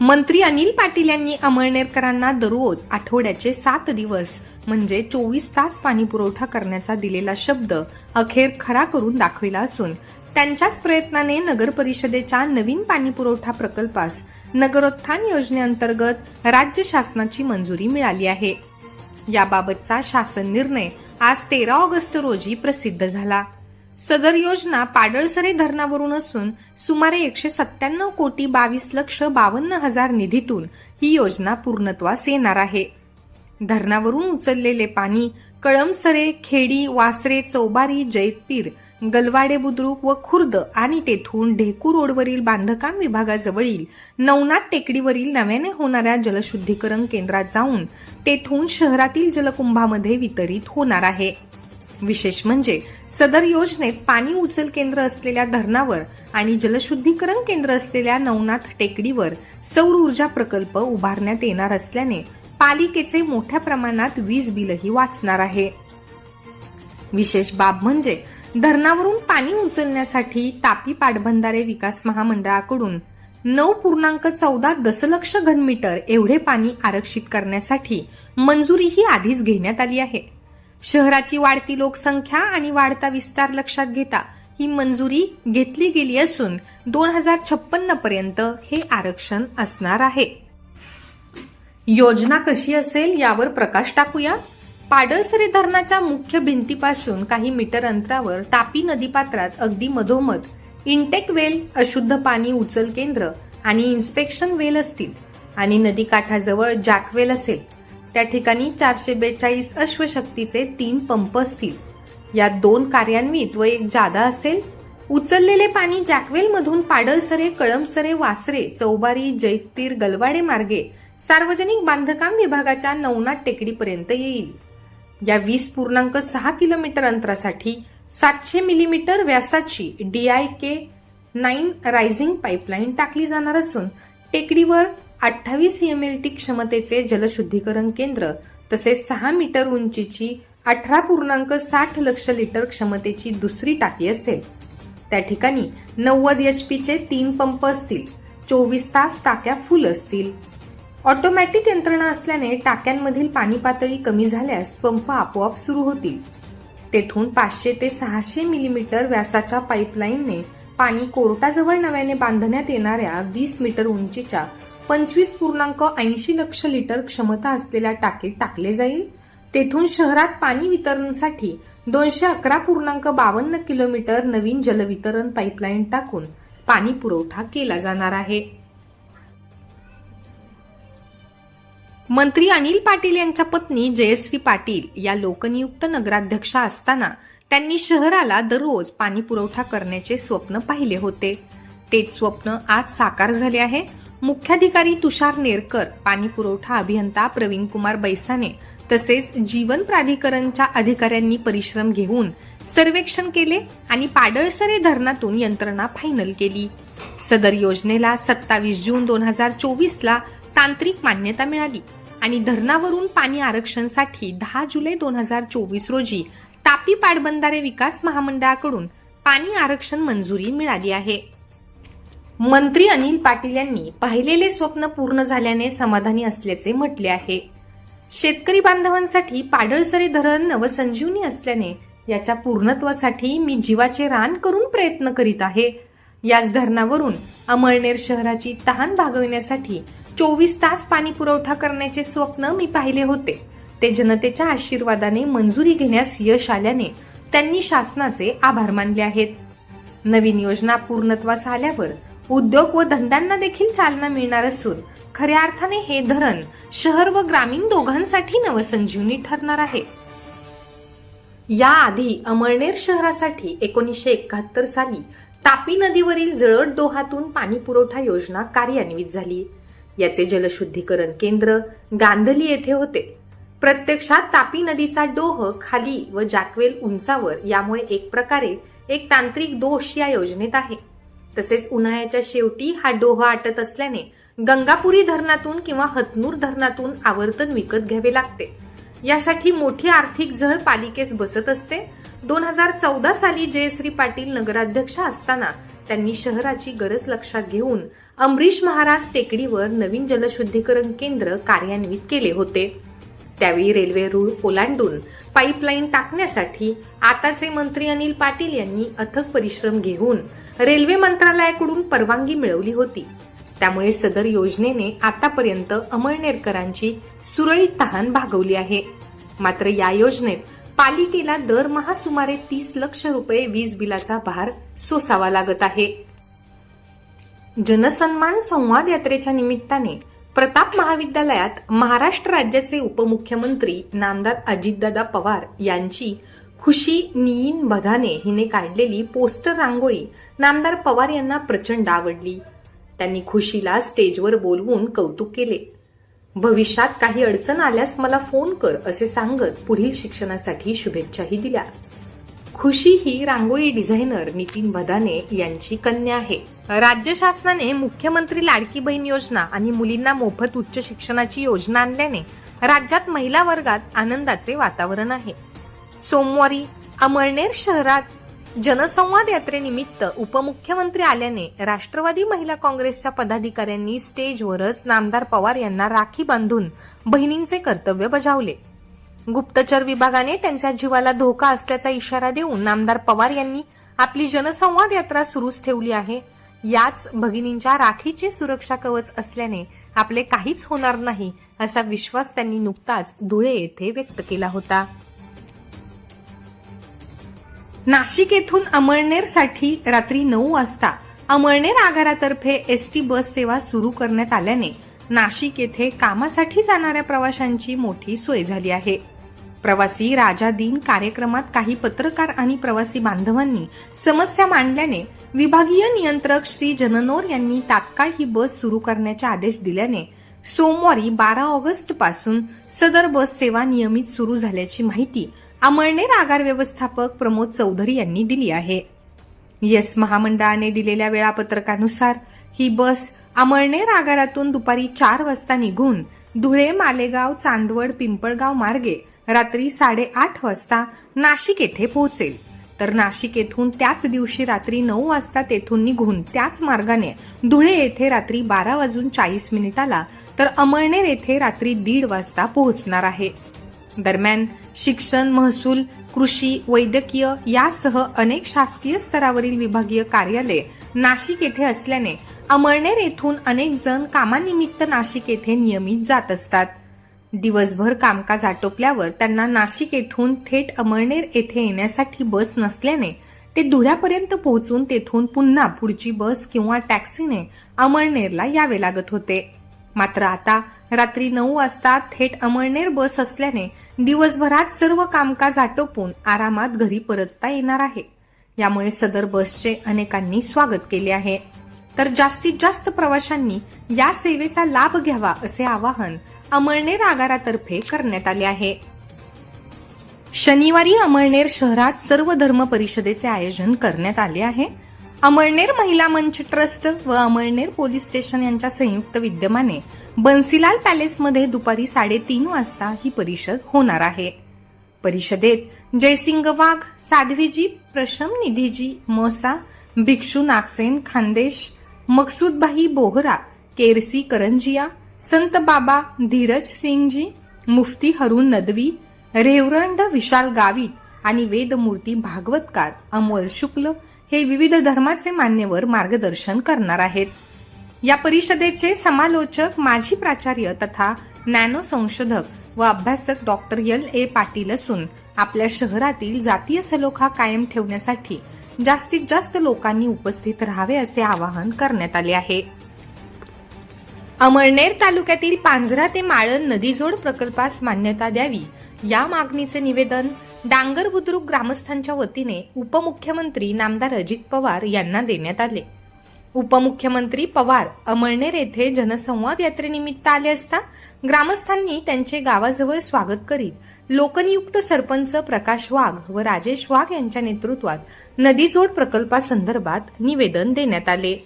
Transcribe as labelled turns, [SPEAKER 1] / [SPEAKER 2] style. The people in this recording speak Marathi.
[SPEAKER 1] मंत्री अनिल पाटील यांनी अमळनेरकरांना दररोज आठवड्याचे सात दिवस म्हणजे चोवीस तास पाणी पुरवठा करण्याचा दिलेला शब्द अखेर खरा करून दाखविला असून त्यांच्याच प्रयत्नाने नगर परिषदेच्या नवीन पाणी पुरवठा प्रकल्पास नगरोत्थान योजनेअंतर्गत राज्य शासनाची मंजुरी मिळाली आहे. याबाबतचा शासन निर्णय आज तेरा ऑगस्ट रोजी प्रसिद्ध झाला. सदर योजना पाडळसरे धरणावरून असून सुमारे एकशे सत्त्याण्णव कोटी बावीस लक्ष बावन्न हजार निधीतून ही योजना पूर्णत्वास येणार आहे. धरणावरून उचललेले पाणी कळमसरे खेडी वासरे चौबारी जैतपीर गलवाडे बुद्रुक व खुर्द आणि तेथून ढेकू रोडवरील बांधकाम विभागाजवळील नवनाथ टेकडीवरील नव्याने होणाऱ्या जलशुद्धीकरण केंद्रात जाऊन तेथून शहरातील जलकुंभामध्ये वितरित होणार आहे. विशेष म्हणजे सदर योजनेत पाणी उचल केंद्र असलेल्या धरणावर आणि जलशुद्धीकरण केंद्र असलेल्या नवनाथ टेकडीवर सौर ऊर्जा प्रकल्प उभारण्यात येणार असल्याने पालिकेचे मोठ्या प्रमाणात वीज बिलही वाचणार आहे. विशेष बाब म्हणजे धरणावरून पाणी उचलण्यासाठी तापी पाटबंधारे विकास महामंडळाकडून नऊ पूर्णांक चौदा दशलक्ष घनमीटर एवढे पाणी आरक्षित करण्यासाठी मंजुरीही आधीच घेण्यात आली आहे. शहराची वाढती लोकसंख्या आणि वाढता विस्तार लक्षात घेता ही मंजुरी घेतली गेली असून दोन हजार छप्पन्न पर्यंत हे आरक्षण असणार आहे. योजना कशी असेल यावर प्रकाश टाकूया. पाडळसरे धरणाच्या मुख्य भिंतीपासून काही मीटर अंतरावर तापी नदीपात्रात अगदी मधोमध इंटेक वेल अशुद्ध पाणी उचल केंद्र आणि इन्स्पेक्शन वेल असतील आणि नदीकाठाजवळ जॅकवेल असेल. त्या ठिकाणी चारशे बेचाळीस अश्वशक्तीचे तीन पंप असतील. यात दोन कार्यान्वित व एक जादा असेल. उचललेले पाणी जॅकवेल मधून पाडळसरे कळमसरे वासरे चौबारी जैतीर गलवाडे मार्गे सार्वजनिक बांधकाम विभागाच्या नवनाथ टेकडीपर्यंत येईल. या वीस पूर्णांक सहा किलोमीटर अंतरासाठी सातशे मिलीमीटर व्यासाची DI K nine rising pipeline टाकली जाणार असून टेकडीवर अठ्ठावीस एम एल टी क्षमतेचे जलशुद्धीकरण केंद्र तसेच सहा मीटर उंचीची अठरा पूर्णांक साठ लक्ष लिटर क्षमतेची दुसरी टाकी असेल. त्या ठिकाणी नव्वद एचपीचे तीन पंप असतील चोवीस तास टाक्या फुल असतील. ऑटोमॅटिक यंत्रणा असल्याने टाक्यांमधील पाणी पातळी कमी झाल्यास पंप आपोआप सुरू होतील. तेथून पाचशे ते सहाशे मिलीमीटर व्यासाच्या पाईपलाईनने पाणी कोर्टाजवळ नव्याने बांधण्यात येणाऱ्या वीस मीटर उंचीच्या पंचवीस पूर्णांक ऐंशी लक्ष लिटर क्षमता असलेल्या टाकीत टाकले जाईल. तेथून शहरात पाणी वितरणसाठी दोनशे अकरा पूर्णांक बावन्न किलोमीटर नवीन जलवितरण पाईपलाईन टाकून पाणी पुरवठा केला जाणार आहे. मंत्री अनिल पाटील यांच्या पत्नी जयश्री पाटील या लोकनियुक्त नगराध्यक्षा असताना त्यांनी शहराला दररोज पाणी पुरवठा करण्याचे स्वप्न पाहिले होते. तेच स्वप्न आज साकार झाले आहे. मुख्याधिकारी तुषार नेरकर पाणी पुरवठा अभियंता प्रवीण कुमार बैसाने तसेच जीवन प्राधिकरणच्या अधिकाऱ्यांनी परिश्रम घेऊन सर्वेक्षण केले आणि पाडळसरे धरणातून यंत्रणा फायनल केली. सदर योजनेला सत्तावीस जून दोन हजार चोवीस ला तांत्रिक मान्यता मिळाली आणि धरणावरून पाणी आरक्षणसाठी दहा जुलै दोन हजार चोवीस रोजी तापी पाटबंधारे विकास महामंडळाकडून पाणी आरक्षण मंजुरी मिळाली आहे. मंत्री अनिल पाटील यांनी पाहिलेले स्वप्न पूर्ण झाल्याने समाधानी असल्याचे म्हटले आहे. शेतकरी बांधवांसाठी पाडळसरे धरण नवसंजीवनी असल्याने याच्या पूर्णत्वासाठी मी जीवाचे रान करून प्रयत्न करीत आहे. याच धरणावरून अमळनेर शहराची तहान भागविण्यासाठी चोवीस तास पाणी पुरवठा करण्याचे स्वप्न मी पाहिले होते. ते जनतेच्या आशीर्वादाने मंजुरी घेण्यास यश आल्याने त्यांनी शासनाचे आभार मानले आहेत. नवीन योजना पूर्णत्वास आल्यावर उद्योग व धंद्यांना देखील चालना मिळणार असून खऱ्या अर्थाने हे धरण शहर व ग्रामीण दोघांसाठी नवसंजीवनी ठरणार आहे. याआधी अमळनेर शहरासाठी एकोणीसशे एकाहत्तर साली तापी नदीवरील जळद डोहातून पाणी पुरवठा योजना कार्यान्वित झाली. याचे जलशुद्धीकरण केंद्र गांधली येथे होते. प्रत्यक्षात तापी नदीचा डोह खाली व जॅकवेल उंचावर यामुळे एक प्रकारे एक तांत्रिक दोष या योजनेत आहे. तसेच उन्हाळ्याच्या शेवटी हा डोह आटत असल्याने गंगापुरी धरणातून किंवा हतनूर धरणातून आवर्तन विकत घ्यावे लागते. यासाठी मोठी आर्थिक झळ पालिकेस बसत असते. दोन हजार चौदा साली जयश्री पाटील नगराध्यक्ष असताना त्यांनी शहराची गरज लक्षात घेऊन अमरीश महाराज टेकडीवर नवीन जलशुद्धीकरण केंद्र कार्यान्वित केले होते. त्यावेळी रेल्वे रूळ ओलांडून पाईपलाईन टाकण्यासाठी आताचे मंत्री अनिल पाटील यांनी अथक परिश्रम घेऊन रेल्वे मंत्रालयाकडून परवानगी मिळवली होती. त्यामुळे सदर योजनेने आतापर्यंत अमळनेरकरांची सुरळीत तहान भागवली आहे. मात्र या योजनेत पालिकेला दरमहा सुमारे तीस लक्ष रुपये वीज बिलाचा भार सोसावा लागत आहे. जनसन्मान संवाद यात्रेच्या निमित्ताने प्रताप महाविद्यालयात महाराष्ट्र राज्याचे उपमुख्यमंत्री नामदार अजितदादा पवार यांची खुशी नीन बधाने हिने काढलेली पोस्टर रांगोळी नामदार पवार यांना प्रचंड आवडली. त्यांनी खुशीला स्टेजवर बोलवून कौतुक केले. भविष्यात काही अडचण आल्यास मला फोन कर असे सांगत पुढील शिक्षणासाठी शुभेच्छाही दिल्या. खुशी ही रांगोळी डिझायनर नितीन भदाने यांची कन्या आहे. राज्य शासनाने मुख्यमंत्री लाडकी बहीण योजना आणि मुलींना मोफत उच्च शिक्षणाची योजना आणल्याने राज्यात महिला वर्गात आनंदाचे वातावरण आहे. सोमवारी अमळनेर शहरात जनसंवाद यात्रेनिमित्त उपमुख्यमंत्री आल्याने राष्ट्रवादी महिला काँग्रेसच्या पदाधिकाऱ्यांनी स्टेजवरच नामदार पवार यांना राखी बांधून बहिणींचे कर्तव्य बजावले. गुप्तचर विभागाने त्यांच्या जीवाला धोका असल्याचा इशारा देऊन नामदार पवार यांनी आपली जनसंवाद यात्रा सुरूच ठेवली आहे. याच भगिनींच्या राखीचे सुरक्षा कवच असल्याने आपले काहीच होणार नाही असा विश्वास त्यांनी नुकताच धुळे येथे व्यक्त केला होता. नाशिक येथून अमळनेरसाठी रात्री नऊ वाजता अमळनेर आगारातर्फे एसटी बस सेवा सुरू करण्यात आल्याने नाशिक येथे कामासाठी जाणाऱ्या प्रवाशांची मोठी सोय झाली आहे. प्रवासी राजा दिन कार्यक्रमात काही पत्रकार आणि प्रवासी बांधवांनी समस्या मांडल्याने विभागीय नियंत्रक श्री जननोर यांनी तात्काळ ही बस सुरू करण्याचे आदेश दिल्याने सोमवारी बारा ऑगस्टपासून सदर बस सेवा नियमित सुरू झाल्याची माहिती अमळनेर आगार व्यवस्थापक प्रमोद चौधरी यांनी दिली आहे. येस महामंडळाने दिलेल्या वेळापत्रकानुसार ही बस अमळनेर आगारातून दुपारी चार वाजता निघून धुळे मालेगाव चांदवड पिंपळगाव मार्गे रात्री साडेआठ वाजता नाशिक येथे पोहोचेल. तर नाशिक येथून त्याच दिवशी रात्री नऊ वाजता तेथून निघून त्याच मार्गाने धुळे येथे रात्री बारा वाजून चाळीस मिनिटाला तर अमळनेर येथे रात्री दीड वाजता पोहोचणार आहे. दरम्यान शिक्षण महसूल कृषी वैद्यकीय यासह अनेक शासकीय स्तरावरील विभागीय कार्यालये नाशिक येथे असल्याने अमळनेर येथून अनेक जण कामानिमित्त नाशिक येथे नियमित जात असतात. दिवसभर कामकाज आटोपल्यावर त्यांना नाशिक येथून थेट अमळनेर येथे येण्यासाठी बस नसल्याने ते धुळ्यापर्यंत पोहोचून तेथून पुन्हा पुढची बस किंवा टॅक्सीने अमळनेरला यावे लागत होते. मात्र आता रात्री नऊ वाजता थेट अमळनेर बस असल्याने दिवसभरात सर्व कामकाज आटोपून आरामात घरी परतता येणार आहे. यामुळे सदर बसचे अनेकांनी स्वागत केले आहे. तर जास्तीत जास्त प्रवाशांनी या सेवेचा लाभ घ्यावा असे आवाहन अमळनेर आगारातर्फे करण्यात आले आहे. शनिवारी अमळनेर शहरात सर्व धर्म परिषदेचे आयोजन करण्यात आले आहे. अमळनेर महिला मंच ट्रस्ट व अमळनेर पोलीस स्टेशन यांच्या संयुक्त विद्यमाने बन्सीलाल पॅलेसमध्ये दुपारी साडेतीन वाजता ही परिषद होणार आहे. परिषदेत जयसिंग वाघ साध्वीजी प्रशम निधीजी मोसा भिक्षू नागसेन खानदेश मकसूदभाई बोहरा केरसी करंजिया संत बाबा धीरज सिंगजी मुफ्ती हरुण नदवी रेवरंड विशाल गावित आणि वेदमूर्ती भागवतकार अमोल शुक्ल हे विविध धर्माचे मान्यवर मार्गदर्शन करणार आहेत. या परिषदेचे समालोचक माजी प्राचार्य तथा नॅनो संशोधक व अभ्यासक डॉक्टर एल ए पाटील असून आपल्या शहरातील जातीय सलोखा कायम ठेवण्यासाठी जास्तीत जास्त लोकांनी उपस्थित राहावे असे आवाहन करण्यात आले आहे. अमळनेर तालुक्यातील पांझरा ते माळण नदीजोड प्रकल्पास मान्यता द्यावी या मागणीचे निवेदन डांगर बुद्रुक ग्रामस्थांच्या वतीने उपमुख्यमंत्री नामदार अजित पवार यांना देण्यात आले. उपमुख्यमंत्री पवार अमळनेर येथे जनसंवाद यात्रेनिमित्त आले असता ग्रामस्थांनी त्यांचे गावाजवळ स्वागत करीत लोकनियुक्त सरपंच प्रकाश वाघ व राजेश वाघ यांच्या नेतृत्वात नदीजोड प्रकल्पासंदर्भात निवेदन देण्यात आले.